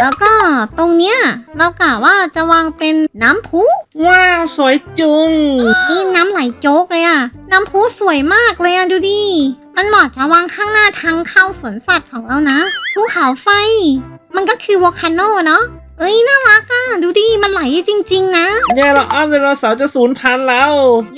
แล้วก็ตรงเนี้ยเรากะว่าจะวางเป็นน้ำพุว้าวสวยจุง นี่น้ำไหลโจ๊กเลยอะน้ำพุสวยมากเลยอะดูดิ มันเหมาะจะวางข้างหน้าทางเข้าสวนสัตว์ของเรานะ ภูเขาไฟ มันก็คือวอลคานโนเนาะเอ้ยน่ารักอะดูดิมันไหลจริง ๆ นะแย่แล้วอ้อมไดโนเสาร์จะสูญพันธุ์แล้ว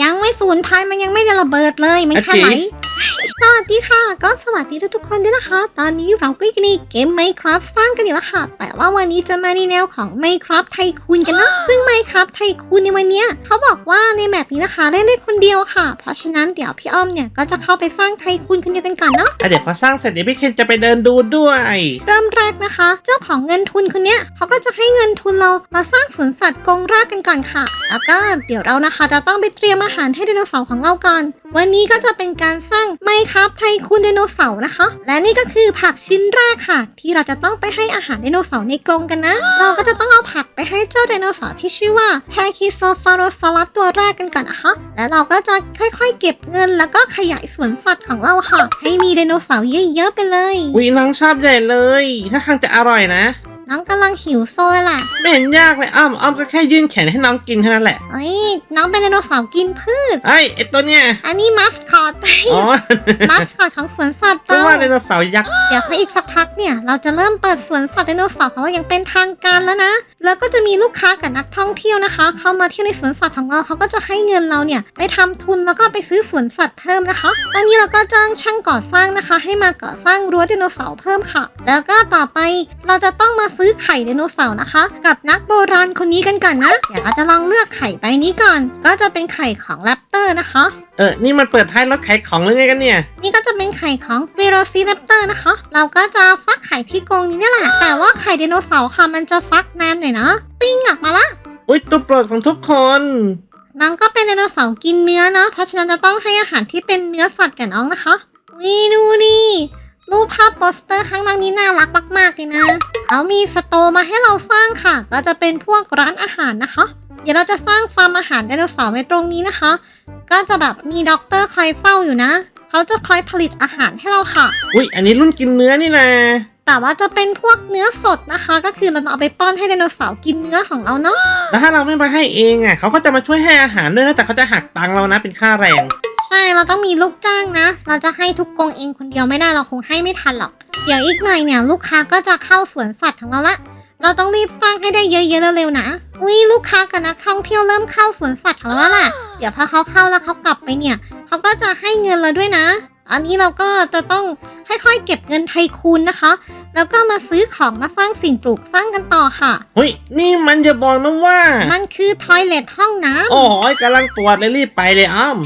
ยังไม่สูญพันธุ์มันยังไม่ได้ระเบิดเลยไม่แค่ไหลอาจิ สวัสดีค่ะ ก็สวัสดีทุกๆคนด้วยนะคะ ตอนนี้เราก็อยู่ในเกม Minecraft สร้างกันอยู่แล้วค่ะ แต่ว่าวันนี้จะมาในแนวของ Minecraft ไทคูนกันนะ ซึ่ง Minecraft ไทคูนในวันเนี้ยเขาบอกว่าในแมปนี้นะคะเล่นได้คนเดียวค่ะ เพราะฉะนั้นเดี๋ยวพี่อ้อมเนี่ยก็จะเข้าไปสร้างไทคูนคนเดียวกันก่อนเนาะอะเดี๋ยวพอสร้างเสร็จเดี๋ยวพี่เคนจะไปเดินดูด้วย เริ่มแรกนะคะ เจ้าของเงินทุนคนเนี้ยเขาก็จะให้เงินทุนเรามาสร้างสวนสัตว์กรงรากกันก่อนค่ะ แล้วก็เดี๋ยวเรานะคะจะต้องไปเตรียมอาหารให้ไดโนเสาร์ของเราก่อน วันนี้ก็จะเป็นการสร้างไมครับไทคูนไดโนเสาร์นะคะ และนี่ก็คือผักชิ้นแรกค่ะ ที่เราจะต้องไปให้อาหารไดโนเสาร์ในกรงกันนะ เราก็จะต้องเอาผักไปให้เจ้าไดโนเสาร์ที่ชื่อว่าแพคิโซฟาโรซอรัสตัวแรกกันก่อนนะคะ แล้วเราก็จะค่อยๆ เก็บเงินแล้วก็ขยายสวนสัตว์ของเราค่ะ ให้มีไดโนเสาร์เยอะๆไปเลยวิน้องชอบใหญ่เลย ถ้าทางจะอร่อยนะ น้องกำลังหิวโซยแหละไม่เห็นยากเลยอ้อมอ้อมก็แค่ยื่นแขนให้น้องกินเท่านั้นแหละเอ้ยน้องเป็นไดโนเสาร์กินพืช ไอ้ยไอตัวเนี้ยอันนี้มัสคอต อ๋อมัสคอตของสวนสัตว์เพราะเราว่าไดโนเสาร์ยักษ์เดี๋ยวพออีกสักพักเนี่ย เราจะเริ่มเปิดสวนสัตว์ไดโนเสาร์ของเราอย่างเป็นทางการแล้วนะ แล้วก็จะมีลูกค้ากับนักท่องเที่ยวนะคะ เข้ามาเที่ยวในสวนสัตว์ของเราเขาก็จะให้เงินเราเนี่ยไปทำทุนแล้วก็ไปซื้อสวนสัตว์เพิ่มนะคะ ตอนนี้เราก็จ้างช่างก่อสร้างนะคะ ให้มาก่อสร้างรั้วไดโนเสาร์เพิ่มค่ะ แล้วก็ต่อไปเราจะต้องมาซื้อไข่ไดโนเสาร์นะคะ กับนักโบราณคนนี้กันก่อนนะ เดี๋ยวเราจะลองเลือกไข่ใบนี้ก่อน ก็จะเป็นไข่ของแรปเตอร์นะคะ เออ นี่มันเปิดท้ายรถขายของหรือไงกันเนี่ย นี่ก็จะเป็นไข่ของ v e r o c i r a p t o r นะคะ เราก็จะฟักไข่ที่กรงนี้นี่แหละ แต่ว่าไข่ไดโนเสาร์ค่ะมันจะฟักนานหน่อยนะ ปิ้งออกมาละอุ้ยตัวโปรดของทุกคนน้องก็เป็นไดโนเสาร์กินเนื้อเนาะ เพราะฉะนั้นจะต้องให้อาหารที่เป็นเนื้อสัตว์กับน้องนะคะวิดูดิ รูปภาพโปสเตอร์ข้างล่างนี้น่ารักมากๆเลยนะเขามีสโตร์มาให้เราสร้างค่ะ ก็จะเป็นพวกร้านอาหารนะคะ เดี๋ยวเราจะสร้างฟาร์มอาหารไดโนเสาร์ไว้ตรงนี้นะคะ ก็จะแบบมีด็อกเตอร์คอยเฝ้าอยู่นะ เขาจะคอยผลิตอาหารให้เราค่ะ อุ้ยอันนี้รุ่นกินเนื้อนี่นะแต่ว่าจะเป็นพวกเนื้อสดนะคะ ก็คือเราเอาไปป้อนให้ไดโนเสาร์กินเนื้อของเราเนาะแล้วถ้าเราไม่ไปให้เองอะเขาก็จะมาช่วยให้อาหารด้วยนะแต่เขาจะหักตังค์เรานะเป็นค่าแรง ใช่เราต้องมีลูกจ้างนะ เราจะให้ทุกกรงเองคนเดียวไม่ได้เราคงให้ไม่ทันหรอก เดี๋ยวอีกหน่อยเนี่ยลูกค้าก็จะเข้าสวนสัตว์ของเราละ เราต้องรีบสร้างให้ได้เยอะๆเร็วๆนะ อุ้ยลูกค้ากับนักท่องเที่ยวเริ่มเข้าสวนสัตว์ของเราแล้วล่ะเดี๋ยวพอเขาเข้าแล้วเขากลับไปเนี่ยเขาก็จะให้เงินเราด้วยนะ อันนี้เราก็จะต้องค่อยๆเก็บเงินไทคูนนะคะ แล้วก็มาซื้อของมาสร้างสิ่งปลูกสร้างกันต่อค่ะ เฮ้ย นี่มันจะบอกนะว่า มันคือทอยเลทห้องน้ำโอ้ยกำลังตรวจเลยรีบไปเลยอ้อม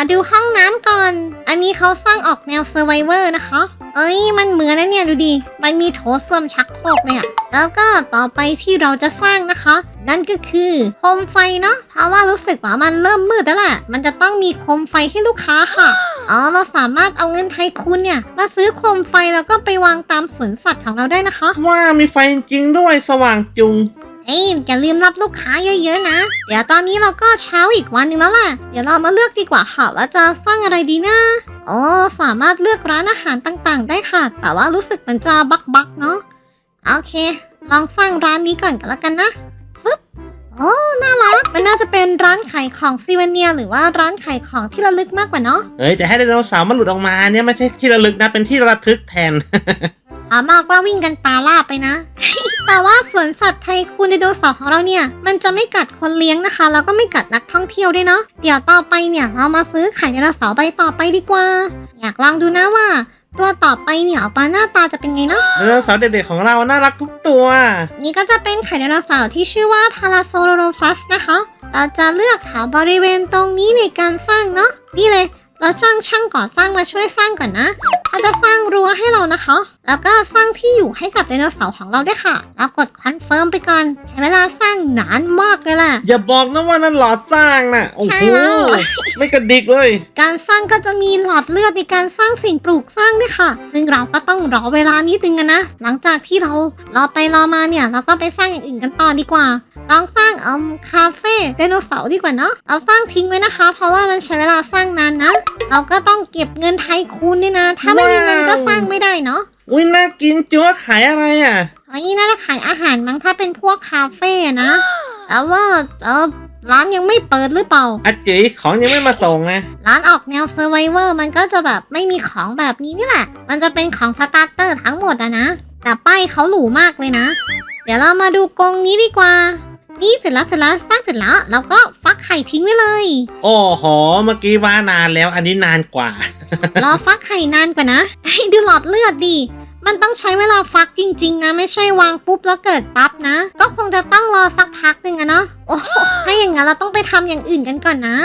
มาดูห้องน้ำก่อน อันนี้เขาสร้างออกแนว Survivor นะคะ เอ้ย มันเหมือนนะเนี่ยดูดิ มันมีโถส้วมชักโครกเนี่ย แล้วก็ต่อไปที่เราจะสร้างนะคะ นั่นก็คือโคมไฟเนาะ เพราะว่ารู้สึกว่ามันเริ่มมืดแล้วแหละ มันจะต้องมีโคมไฟให้ลูกค้าค่ะอ๋อเราสามารถเอาเงินไทยคุณเนี่ย มาซื้อโคมไฟแล้วก็ไปวางตามสวนสัตว์ของเราได้นะคะ ว่ามีไฟจริงด้วยสว่างจุง เอ้ยอย่าลืมรับลูกค้าเยอะๆนะ เดี๋ยวตอนนี้เราก็เช้าอีกวันหนึ่งแล้วแหละ เดี๋ยวเรามาเลือกดีกว่าค่ะว่าจะสร้างอะไรดีนะอ๋อสามารถเลือกร้านอาหารต่างๆ ได้ค่ะ แต่ว่ารู้สึกมันจะบักบักๆเนาะ โอเค ลองสร้างร้านนี้ก่อนกันแล้วกันนะฟึบโอ้น่ารัก มันน่าจะเป็นร้านขายของซีเวเนีย หรือว่าร้านขายของที่ระลึกมากกว่าเนาะ เอ้ยแต่ให้ไดโนเสาร์มันหลุดออกมาเนี่ยไม่ใช่ที่ระลึกนะเป็นที่ระทึกแทน อามากว่าวิ่งกันตาลาบไปนะ แต่ว่าสวนสัตว์ไทยคูนไดโนเสาร์ของเราเนี่ย มันจะไม่กัดคนเลี้ยงนะคะ แล้วก็ไม่กัดนักท่องเที่ยวด้วยเนาะ เดี๋ยวต่อไปเนี่ยเรามาซื้อไข่ไดโนเสาร์ใบต่อไปดีกว่า อยากลองดูนะว่า ตัวต่อไปเนี่ยออกมาหน้าตาจะเป็นไงเนาะ ไดโนเสาร์เด็กๆของเราน่ารักทุกตัว นี่ก็จะเป็นไข่ไดโนเสาร์ที่ชื่อว่าพาราโซโลฟัสนะคะ เราจะเลือกหาบริเวณตรงนี้ในการสร้างเนาะ นี่เลย เราจ้างช่างก่อสร้างมาช่วยสร้างก่อนนะเขาจะสร้างรั้วให้เรานะคะ แล้วก็สร้างที่อยู่ให้กับไดโนเสาร์ของเราด้วยค่ะแล้วกดคอนเฟิร์มไปก่อน ใช้เวลาสร้างนานมากเลยแหละอย่าบอกนะว่านั่นหลอดสร้างนะโอ้ใช่โหแล้ว ไม่กระดิกเลย การสร้างก็จะมีหลอดเลือดในการสร้างสิ่งปลูกสร้างด้วยค่ะ ซึ่งเราก็ต้องรอเวลานิดนึงกันนะ หลังจากที่เรารอไปรอมาเนี่ย เราก็ไปสร้างอย่างอื่นกันต่อดีกว่า ลองสร้างเอืมคาเฟ่ไดโนเสาร์ดีกว่าเนาะเอาสร้างทิ้งไว้นะคะ เพราะว่ามันใช้เวลาสร้างนานนะ เราก็ต้องเก็บเงินไทยคูณด้วยนะ ถ้าไม่มีเงินก็สร้างไม่ได้เนาะอุ้ยน่ากินจัวขายอะไรอะเฮ้ยน่าจะขายอาหารมั้งถ้าเป็นพวกคาเฟ่นะแต่ว่าเออร้านยังไม่เปิดหรือเปล่าอาจีของยังไม่มาส่งนะร้านออกแนวเซอร์ไวเวอร์มันก็จะแบบไม่มีของแบบนี้นี่แหละ มันจะเป็นของสตาร์เตอร์ทั้งหมดอะนะ แต่ป้ายเขาหรูมากเลยนะ เดี๋ยวเรามาดูกรงนี้ดีกว่า นี่เสร็จแล้วเสร็จแล้วสร้างเสร็จแล้วเราก็ฟักไข่ทิ้งไว้เลย โอ้โห เมื่อกี้ว่านานแล้ว อันนี้นานกว่า รอฟักไข่นานกว่านะให้ดูหลอดเลือดดิมันต้องใช้เวลาฟักจริง ๆ นะ ไม่ใช่วางปุ๊บแล้วเกิดปั๊บนะ ก็คงจะต้องรอสักพักหนึ่งอะเนาะโอ้โหถ้าอย่างนั้นเราต้องไปทำอย่างอื่นกันก่อนนะ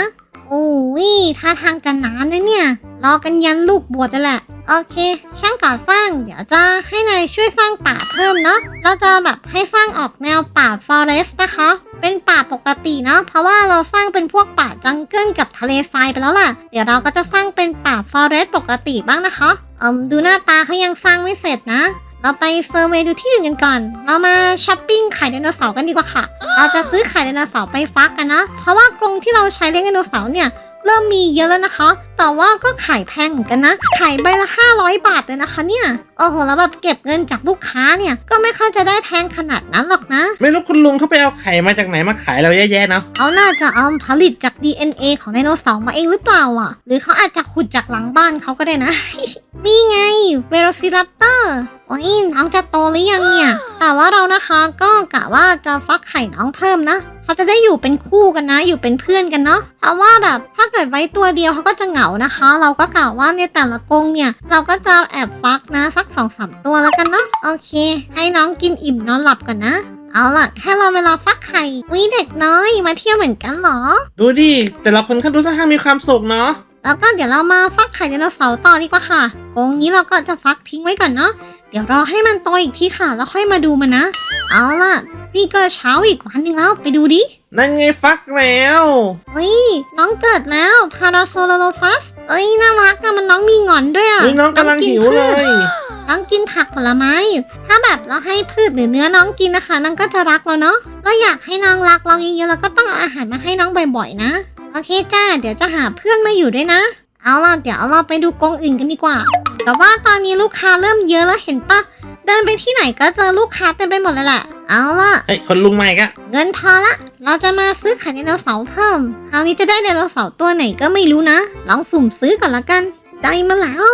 โอ้ยท่าทางจะนานนะเนี่ย รอกันยันลูกบวชเลยแหละ โอเค ช่างก่อสร้าง เดี๋ยวจะให้นายช่วยสร้างป่าเพิ่มเนาะ เราจะแบบให้สร้างออกแนวป่า forest นะคะ เป็นป่าปกติเนาะ เพราะว่าเราสร้างเป็นพวกป่าจังเกิลกับทะเลทรายไปแล้วล่ะ เดี๋ยวเราก็จะสร้างเป็นป่า forest ปกติบ้างนะคะเอืมดูหน้าตาเขายังสร้างไม่เสร็จนะ เราไปเซอร์เวย์ดูที่อื่นกันก่อน เรามาช้อปปิ้งไข่ไดโนเสาร์กันดีกว่าค่ะ เราจะซื้อไข่ไดโนเสาร์ไปฟักกันนะ เพราะว่ากรงที่เราใช้เลี้ยงไดโนเสาร์เนี่ย เริ่มมีเยอะแล้วนะคะ แต่ว่าก็ขายแพงเหมือนกันนะ ขายใบละ 500 บาทเลยนะคะเนี่ย โอ้โห แล้วแบบเก็บเงินจากลูกค้าเนี่ย ก็ไม่ค่อยจะได้แพงขนาดนั้นหรอกนะ ไม่รู้คุณลุงเขาไปเอาไข่มาจากไหนมาขายเราเยอะแยะเนาะเขาน่าจะเอาผลิตจาก DNA ของไดโนเสาร์มาเองหรือเปล่าอะ หรือเขาอาจจะขุดจากหลังบ้านเขาก็ได้นะ นี่ไง เวโรซิรัปเตอร์ โอ้ยน้องจะโตหรือยังเนี่ย แต่ว่าเรานะคะก็กะว่าจะฟักไข่น้องเพิ่มนะ เขาจะได้อยู่เป็นคู่กันนะ อยู่เป็นเพื่อนกันเนาะเพราะว่าแบบถ้าเกิดไว้ตัวเดียวเขาก็จะเหงานะคะ เราก็กะว่าในแต่ละกรงเนี่ย เราก็จะแอบฟักนะสักสองสามตัวแล้วกันเนาะโอเค ให้น้องกินอิ่มนอนหลับก่อนนะเอาล่ะแค่เราเวลาฟักไข่วิเด็กน้อยมาเที่ยวเหมือนกันเหรอ ดูดิ แต่ละคนเขาดูท่าทางมีความสุขเนาะแล้วก็เดี๋ยวเรามาฟักไข่ไดโนเสาร์ต่อดีกว่าค่ะกรงนี้เราก็จะฟักทิ้งไว้ก่อนเนาะเดี๋ยวรอให้มันโตอีกทีค่ะ แล้วค่อยมาดูมันนะ เอาล่ะ นี่ก็เช้าอีกวันหนึ่งแล้วไปดูดิ นั่นไงฟักแล้ว เฮ้ย น้องเกิดแล้วพาราโซโลโลฟัสเอ้ยน่ารักอะมันน้องมีหงอนด้วยอะอุ้ยน้องกำลังหิวเลยน้องกินผักผลไม้ ถ้าแบบเราให้พืชหรือเนื้อน้องกินนะคะ น้องก็จะรักเราเนาะเราอยากให้น้องรักเราเยอะๆเราก็ต้องเอาอาหารมาให้น้องบ่อยๆนะ โอเคจ้า เดี๋ยวจะหาเพื่อนมาอยู่ด้วยนะ เอาล่ะเดี๋ยวเราไปดูกรงอื่นกันดีกว่า แต่ว่าตอนนี้ลูกค้าเริ่มเยอะแล้วเห็นปะ เดินไปที่ไหนก็เจอลูกค้าเต็มไปหมดเลยแหละ เอาล่ะเอ้ยคนลุงใหม่กะเงินพอละ เราจะมาซื้อไข่ไดโนเสาร์เพิ่ม คราวนี้จะได้ไดโนเสาร์ตัวไหนก็ไม่รู้นะ ลองสุ่มซื้อก่อนละกัน ได้มาแล้ว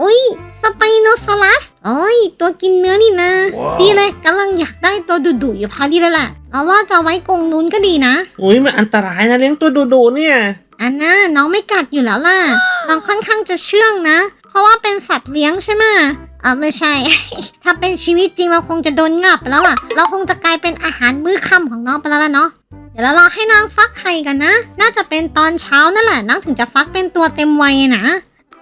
อุ้ยสไปโนซอรัสโอ้ย ตัวกินเนื้อนี่นะ ดีเลยกำลังอยากได้ตัวดุๆอยู่พอดีเลยแหละเราว่าจะไว้กรงนู้นก็ดีนะ อุ้ยมันอันตรายนะเลี้ยงตัวดุๆเนี่ย อันน่าน้องไม่กัดอยู่แล้วล่ะ น้องค่อนข้างจะเชื่องนะ เพราะว่าเป็นสัตว์เลี้ยงใช่ไหม อ่าไม่ใช่ ถ้าเป็นชีวิตจริงเราคงจะโดนงับไปแล้วล่ะ เราคงจะกลายเป็นอาหารมื้อค่ำของน้องไปแล้วล่ะเนาะ เดี๋ยวเรารอให้น้องฟักไข่กันนะ น่าจะเป็นตอนเช้านั่นแหละน้องถึงจะฟักเป็นตัวเต็มวัยนะ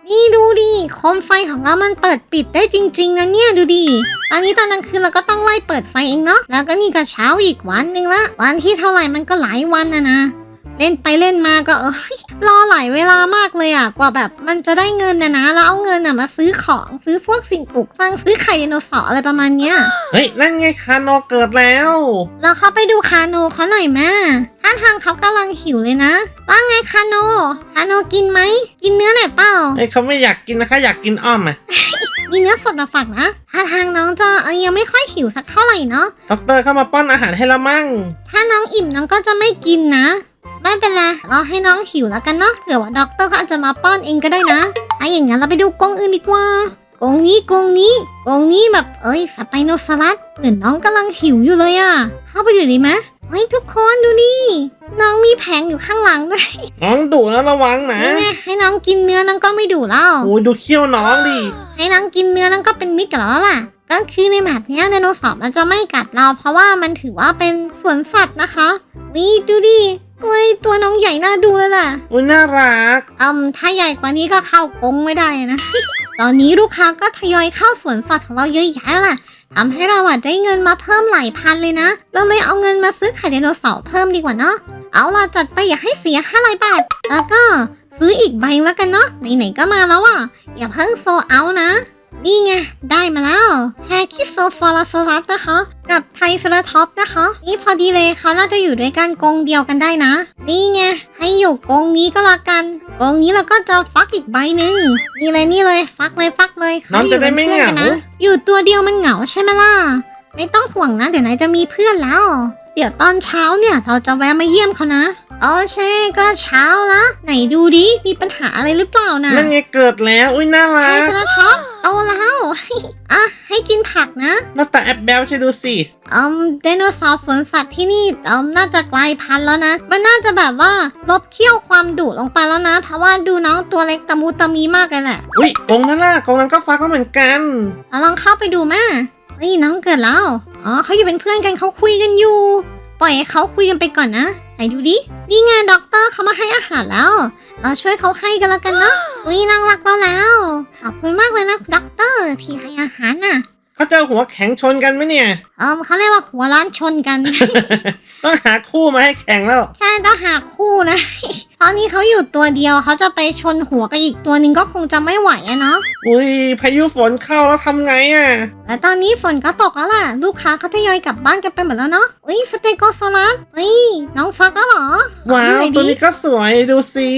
นี่ดูดิโคมไฟของเรามันเปิดปิดได้จริงๆนะเนี่ยดูดิ ตอนนี้ตอนกลางคืนเราก็ต้องไล่เปิดไฟเองเนาะ แล้วก็นี่ก็เช้าอีกวันหนึ่งละ วันที่เท่าไหร่มันก็หลายวันนะนะ เล่นไปเล่นมาก็เอยรอหลายเวลามากเลยอะกว่าแบบมันจะได้เงินนะนะแล้วเอาเงินอะมาซื้อของซื้อพวกสิ่งปลูกสร้างซื้อไข่ไดโนเสาร์อะไรประมาณเนี้ย เฮ้ย นั่นไงคาโนเกิดแล้ว เราเข้าไปดูคาโนเขาหน่อยแม่ท่าทางเขากำลังหิวเลยนะ ว่าไงคาโน คาโนกินไหม กินเนื้อหน่อยเปล่าเอ้ยเขาไม่อยากกินนะคะอยากกินอ้อมอะมีเนื้อสดมาฝากนะท่าทางน้องจะเอ้ยยังไม่ค่อยหิวสักเท่าไหร่เนาะด็อกเตอร์เข้ามาป้อนอาหารให้ละมั่ง ถ้าน้องอิ่มน้องก็จะไม่กินนะ ไม่เป็นไรเราให้น้องหิวแล้วกันเนาะเผื่อว่าด็อกเตอร์ก็อาจจะมาป้อนเองก็ได้นะไอ้อย่างงั้นเราไปดูกรงอื่นดีกว่ากรงนี้กรงนี้กรงนี้แบบเอ้ยสไปโนซอรัสเหมือนน้องกำลังหิวอยู่เลยอะเข้าไปดูดีไหมเฮ้ยทุกคนดูนี่น้องมีแผงอยู่ข้างหลังด้วยน้องดุแล้วระวังนะนี่ไงให้น้องกินเนื้อน้องก็ไม่ดุแล้ว โอ้ยดูเขี้ยวน้องดิให้น้องกินเนื้อน้องก็เป็นมิตรกับเราแล้วล่ะ ก็คือในแบบเนี้ยไดโนเสาร์มันจะไม่กัดเรา เพราะว่ามันถือว่าเป็นสวนสัตว์นะคะวิดูดิ เว้ยตัวน้องใหญ่น่าดูเลยล่ะ อุ้ยน่ารัก อืมถ้าใหญ่กว่านี้ก็เข้ากรงไม่ได้นะ ตอนนี้ลูกค้าก็ทยอยเข้าสวนสัตว์ของเราเยอะแยะล่ะทำให้เราอะได้เงินมาเพิ่มหลายพันเลยนะ เราเลยเอาเงินมาซื้อไข่ไดโนเสาร์เพิ่มดีกว่าเนาะ เอาล่ะจัดไปอย่าให้เสีย500บาท แล้วก็ซื้ออีกใบแล้วกันเนาะ ไหนๆก็มาแล้วอะ อย่าเพิ่งโซเอานะ นี่ไง ได้มาแล้วแฮคิโซฟอราโซรัสนะคะ กับไทรเซราท็อปส์นะคะ นี่พอดีเลยเขาน่าจะอยู่ด้วยกันกรงเดียวกันได้นะ นี่ไง ให้อยู่กรงนี้ก็แล้วกันกรงนี้เราก็จะฟักอีกใบหนึ่งนี่เลยนี่เลยฟักเลยฟักเลยน้องจะได้ไม่เหงาขอยู่ป็นพื่อนกันนะอยู่ตัวเดียวมันเหงาใช่ไหมล่ะ ไม่ต้องห่วงนะ เดี๋ยวนายจะมีเพื่อนแล้ว เดี๋ยวตอนเช้าเนี่ยเราจะแวะมาเยี่ยมเขานะอ๋อใช่ก็เช้าละไหนดูดิ มีปัญหาอะไรหรือเปล่านะนั่นไงเกิดแล้ว อุ้ยน่ารัใช่กจะท็อป โตแล้วอะให้กินผักนะ หน้าตาแอบแบลใช่ดูสิอืมไดโนเสาร์สวนสัตว์ที่นี่อืมน่าจะกลายพันธุ์แล้วนะ มันน่าจะแบบว่าลบเคี่ยวความดุลงไปแล้วนะ เพราะว่าดูน้องตัวเล็กตะมูตะมีมากเลยแหละอุ้ยกรงนั้นน่ะกรงนั้นก็ฟักแล้วเหมือนกันเอาลองเข้าไปดูแม่เฮ้ยน้องเกิดแล้ว อ๋อเขาอยู่เป็นเพื่อนกันเขาคุยกันอยู่ ปล่อยให้เขาคุยกันไปก่อนนะ ไหนดูดิ นี่ไงด็อกเตอร์เขามาให้อาหารแล้ว เราช่วยเขาให้กันแล้วกันเนาะ อุ้ยนางรักเราแล้ว ขอบคุณมากเลยนะด็อกเตอร์ที่ให้อาหารน่ะเขาจะเอาหัวแข็งชนกันไหมเนี่ย เออเขาเรียกว่าหัวร้านชนกัน ต้องหาคู่มาให้แข่งแล้ว ใช่ต้องหาคู่นะ ตอนนี้เขาอยู่ตัวเดียวเขาจะไปชนหัวกับอีกตัวหนึ่งก็คงจะไม่ไหวอะเนาะ อุ้ยพายุฝนเข้าแล้วทำไงอะและตอนนี้ฝนก็ตกแล้วล่ะ ลูกค้าเขาทยอยกลับบ้านกันไปหมดแล้วเนาะ อุ้ยสเตโกโซลัสอุ้ยน้องฟักแล้วเหรอ ว้าดูหวน่อยตัวดินี้ก็สวยดูสิ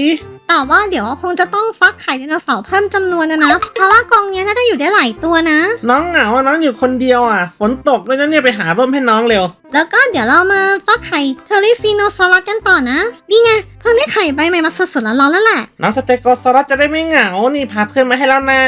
แต่ว่าเดี๋ยวคงจะต้องฟักไข่ไดโนเสาร์เพิ่มจำนวนนะนะ เพราะว่ากรงเนี้ยน่าจะอยู่ได้หลายตัวนะ น้องเหงาอะน้องอยู่คนเดียวอะ ฝนตกเลยนะเนี่ยไปหาร่มให้น้องเร็ว แล้วก็เดี๋ยวเรามาฟักไข่เทอริซีโนซอรัสกันต่อนะ นี่ไงเพิ่งได้ไข่ใบใหม่มาสดๆร้อนๆแล้วแหละ น้องสเตโกซอรัสจะได้ไม่เหงา นี่พาเพื่อนมาให้แล้วนะ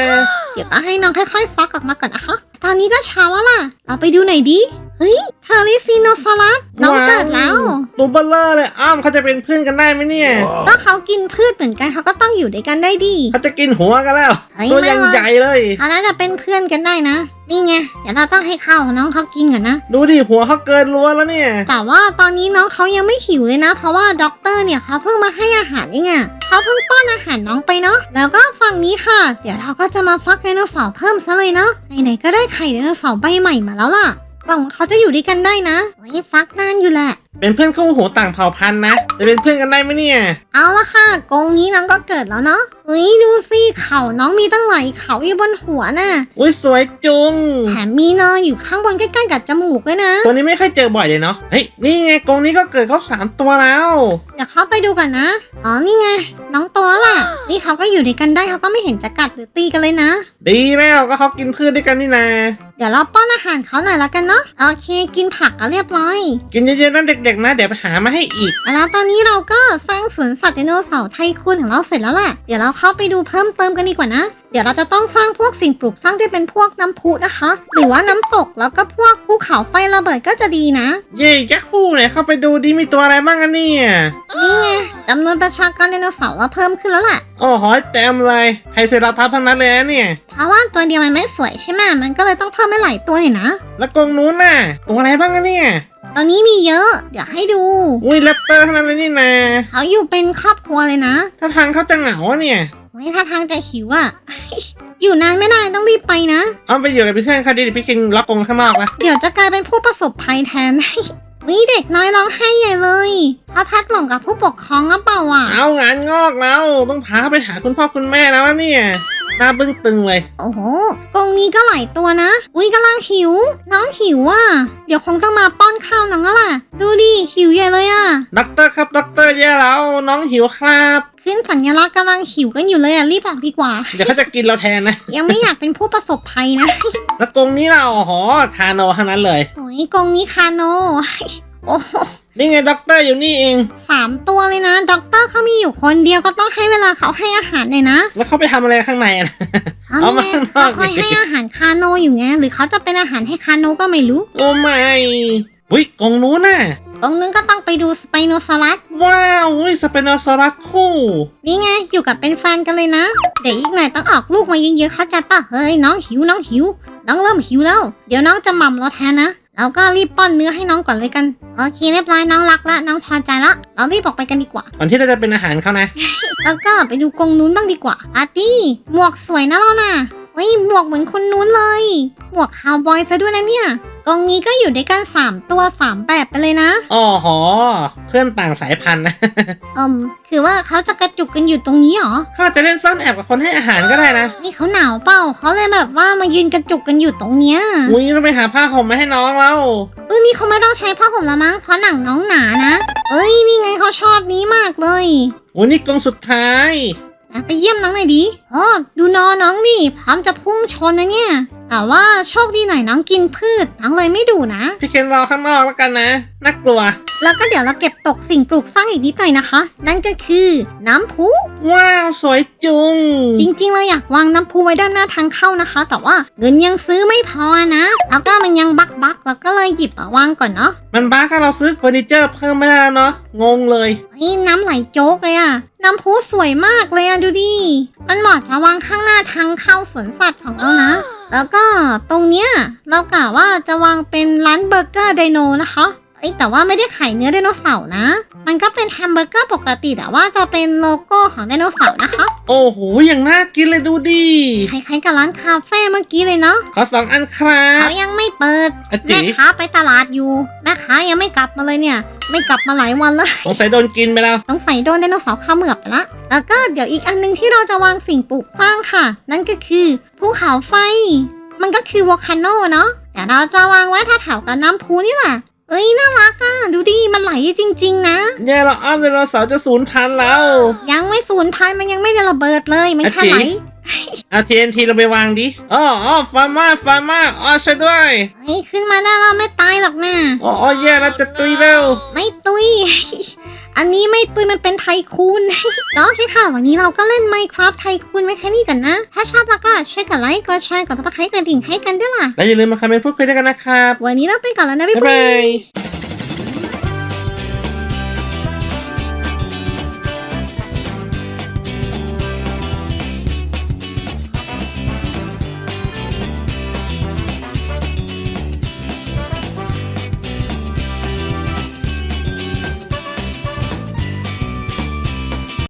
เดี๋ยวก็ให้น้องค่อยๆฟักออกมาก่อนนะคะ ตอนนี้ก็เช้าแล้วล่ะ เราไปดูหน่อยดิ เฮ้ยเทอริซีโนซอรัสน้องเกิดแล้ว ตัวเบลเลอร์เลยอ้อมเขาจะเป็นเพื่อนกันได้ไหมเนี่ย ก็เขากินพืชเหมือนกันเขาก็ต้องอยู่ด้วยกันได้ดี เขาจะกินหัวกันแล้ว เฮ้ยตัวไม่ยังหรอก ใหญ่เลย เขาน่าจะเป็นเพื่อนกันได้นะ นี่ไง เดี๋ยวเราต้องให้ข้าวน้องเขากินก่อนนะ ดูดิหัวเขาเกินรั้วแล้วเนี่ย แต่ว่าตอนนี้น้องเขายังไม่หิวเลยนะ เพราะว่าด็อกเตอร์เนี่ยเขาเพิ่งมาให้อาหารเองอะเขาเพิ่งป้อนอาหารน้องไปเนาะ แล้วก็ฝั่งนี้ค่ะ เดี๋ยวเราก็จะมาฟักไดโนเสาร์เพิ่มซะเลยเนาะ ไหนๆก็ได้ไข่ไดโนเสาร์ใบใหม่มาแล้วล่ะหวังว่าเขาจะอยู่ด้วยกันได้นะเฮ้ยฟักนานอยู่แหละเป็นเพื่อนคู่หูต่างเผ่าพันธุ์นะ จะเป็นเพื่อนกันได้ไหมเนี่ย เอาละค่ะกรงนี้น้องก็เกิดแล้วเนาะเฮ้ยดูสิเขาน้องมีตั้งหลายเขาอยู่บนหัวน่ะอุ้ยสวยจุง แถมมีนอนอยู่ข้างบนใกล้ๆกับจมูกด้วยนะ ตัวนี้ไม่ค่อยเจอบ่อยเลยเนาะ เฮ้ยนี่ไงกรงนี้ก็เกิดเขาสามตัวแล้ว เดี๋ยวเข้าไปดูกันนะ อ๋อนี่ไง น้องตัวล่ะ นี่เขาก็อยู่ด้วยกันได้เขาก็ไม่เห็นจะกัดหรือตีกันเลยนะ ดีแล้วก็เขากินพืชด้วยกันนี่นา เดี๋ยวเราป้อนอาหารเขาหน่อยละกันเนาะ โอเค กินผักก็เรียบร้อย กินเยอะๆนะเด็กๆนะ เดี๋ยวไปหามาให้อีก แล้วตอนนี้เราก็สร้างสวนสัตว์ไดโนเสาร์ไทคูนของเราเสร็จแล้วแหละเดี๋ยวเราเข้าไปดูเพิ่มเติมกันดีกว่านะ เดี๋ยวเราจะต้องสร้างพวกสิ่งปลูกสร้างที่เป็นพวกน้ำพุนะคะ หรือว่าน้ำตกแล้วก็พวกภูเขาไฟระเบิดก็จะดีนะ เย่ยักษ์คู่เนี่ยเข้าไปดูดิมีตัวอะไรบ้างกันเนี่ยนี่ไงจำนวนประชากรไดโนเสาร์เราเพิ่มขึ้นแล้วแหละโอ้โหเต็มเลยไทรเซราทอปส์ทั้งนั้นเลยนะเนี่ย เพราะว่าตัวเดียวมันไม่สวยใช่ไหมมันก็เลยต้องเพิ่มให้หลายตัวหน่อยนะ แล้วกรงนู้นน่ะตัวอะไรบ้างกันเนี่ย ตอนนี้มีเยอะ เดี๋ยวให้ดูอุ้ยแรปเตอร์ทั้งนั้นเลยนี่นาเขาอยู่เป็นครอบครัวเลยนะถ้าทางเขาจะเหงาอะเนี่ยเฮ้ยถ้าทางจะหิวอะ่ะ อยู่นานไม่ได้ต้องรีบไปนะ เอาไปอยู่กับพี่เพื่อนเขาดิเดี๋ยวพี่คิงล็อกกรงข้างนอกละเดี๋ยวจะกลายเป็นผู้ประสบภัยแทน วิเด็กน้อยร้องไห้ใหญ่เลยถ้าพัดหลงกับผู้ปกครองก็เปล่าอะ เอางานงอกแล้วต้องพาเขาไปหาคุณพ่อคุณแม่แล้วอะเนี่ยหน้าบึ้งตึงเลย โอ้โหกรงนี้ก็หลายตัวนะ อุ้ยกำลังหิว น้องหิวอะ เดี๋ยวคงต้องมาป้อนข้าวน้องแล้วล่ะ ดูดิหิวใหญ่เลยอะ ด็อกเตอร์ครับ ด็อกเตอร์แย่แล้ว น้องหิวครับ ขึ้นสัญลักษณ์กำลังหิวกันอยู่เลยอะ รีบออกดีกว่า เดี๋ยวเขาจะกินเราแทนนะ ยังไม่อยากเป็นผู้ประสบภัยนะ แล้วกรงนี้เราอ๋อคาโนทั้งนั้นเลยโอ้ยกรงนี้คาโน โอ้โหนี่ไงด็อกเตอร์อยู่นี่เอง สามตัวเลยนะด็อกเตอร์เขามีอยู่คนเดียวก็ต้องให้เวลาเขาให้อาหารหน่อยนะ แล้วเขาไปทำอะไรข้างในอะ เอาเอานี่มาไงข้างนอก เขาคอยให้อาหารคาโนอยู่ไงหรือเขาจะเป็นอาหารให้คาโนก็ไม่รู้ โอ้ไม่ อุ้ยกรงนู้นน่ะตรงนึงก็ต้องไปดูสไปโนซอรัส ว้าวอุ้ยสเปนอซอรัสคู่ นี่ไง อยู่กับเป็นแฟนกันเลยนะ เดี๋ยวอีกหน่อยต้องออกลูกมาเยอะๆเข้าใจปะเฮ้ยน้องหิวน้องหิว น้องเริ่มหิวแล้ว เดี๋ยวน้องจะหม่ำเราแทนนะ เราก็รีบป้อนเนื้อให้น้องก่อนเลยกัน โอเคเรียบร้อยน้องรักละน้องพอใจละ เรารีบออกไปกันดีกว่า ก่อนที่เราจะเป็นอาหารเขานะ แล้วก็ไปดูกรงนู้นบ้างดีกว่าอาร์ตี้หมวกสวยนะเราน่ะ เฮ้ยหมวกเหมือนคนนู้นเลย หมวกคาวบอยซะด้วยนะเนี่ยกรงนี้ก็อยู่ด้วยกันสามตัวสามแบบไปเลยนะ อ๋อหอเพื่อนต่างสายพันธุ์นะอืมคือว่าเขาจะกระจุกกันอยู่ตรงนี้เหรอ เขาอาจจะเล่นซ่อนแอบกับคนให้อาหารก็ได้นะ นี่เขาหนาวเปล่าเขาเลยแบบว่ามายืนกระจุกกันอยู่ตรงเนี้ยอุ้ยต้องไปหาผ้าห่มมาให้น้องแล้วเออนี่เขาไม่ต้องใช้ผ้าห่มแล้วมั้งเพราะหนังน้องหนานะ เอ้ยนี่ไงเขาชอบนี้มากเลยอุ้ยนี่กรงสุดท้าย อะไปเยี่ยมน้องหน่อยดิ โอ้ดูนอน้องนี่พร้อมจะพุ่งชนนะเนี่ย แต่ว่าโชคดีหน่อยน้องกินพืชน้องเลยไม่ดูนะ พี่เคนรอข้างนอกแล้วกันนะ น่ากลัว แล้วก็เดี๋ยวเราเก็บตกสิ่งปลูกสร้างอีกนิดหน่อยนะคะ นั่นก็คือน้ำพุว้าว สวยจุง จริงๆ เราอยากวางน้ำพุไว้ด้านหน้าทางเข้านะคะ แต่ว่าเงินยังซื้อไม่พอนะ แล้วก็มันยังบักบักๆเราก็เลยหยิบมาวางก่อนเนาะมันบ้าถ้าเราซื้อเฟอร์นิเจอร์เพิ่มไม่ได้แล้วเนาะงงเลยเฮ้ยน้ำไหลโจ๊กเลยอะน้ำพุสวยมากเลยอะดูดิ มันเหมาะจะวางข้างหน้าทางเข้าสวนสัตว์ของเรานะ แล้วก็ตรงเนี้ยเรากะว่าจะวางเป็นร้านเบอร์เกอร์ไดโนนะคะ เอ้ยแต่ว่าไม่ได้ขายเนื้อไดโนเสาร์นะ มันก็เป็นแฮมเบอร์เกอร์ปกติแต่ว่าจะเป็นโลโก้ของไดโนเสาร์นะคะโอ้โหอย่างน่ากินเลยดูดิคล้ายๆกับร้านคาเฟ่เมื่อกี้เลยเนาะขอสองอันครัเขาบ ยังไม่เปิดอาจิ แม่ค้าไปตลาดอยู่แม่ค้ายังไม่กลับมาเลยเนี่ย ไม่กลับมาหลายวันแล้ว สงสัยโดนกินไปแล้ว ต้องใส่โดนไดโนเสาร์เขมือบไปละ แล้วก็เดี๋ยวอีกอันหนึงที่เราจะวางสิ่งปลูกสร้างค่ะ นั่นก็คือภูเขาไฟ มันก็คือวอลคาโนเนาะเดี๋ยวเราจะวางไว้แถวๆกับน้ำพุนี่แหละ เอ้ยน่ารักอะดูดิมันไหลจริง ๆ นะ แย่เราอ้อมไดโนเสาร์จะสูญพันธุ์แล้ว ยังไม่สูญพันธุ์มันยังไม่ได้ระเบิดเลยมันแค่อะจิไหล เอา TNT เราไปวางดิอ๋ออ๋อฟาร์มาฟาร์มาอ๋อช่วยด้วยเฮ้ยขึ้นมาได้แล้วไม่ตายหรอกนะอ๋ออ๋อแย่แล้วจะตุยเร็วไม่ตุย อันนี้ไม่ตุยมันเป็นไทคูนแล้วโอเคค่ะ วันนี้เราก็เล่น Minecraft ไทคูนไว้แค่นี้กันนะ ถ้าชอบแล้วก็ช่วยกดไลค์กดแชร์กดติดตามกระดิ่งให้กันด้วยล่ะ แล้วอย่าลืมมาคอมเมนต์พูดคุยด้วยกันนะครับ วันนี้เราไปก่อนแล้วนะบ๊าบ๊ายยบาบายย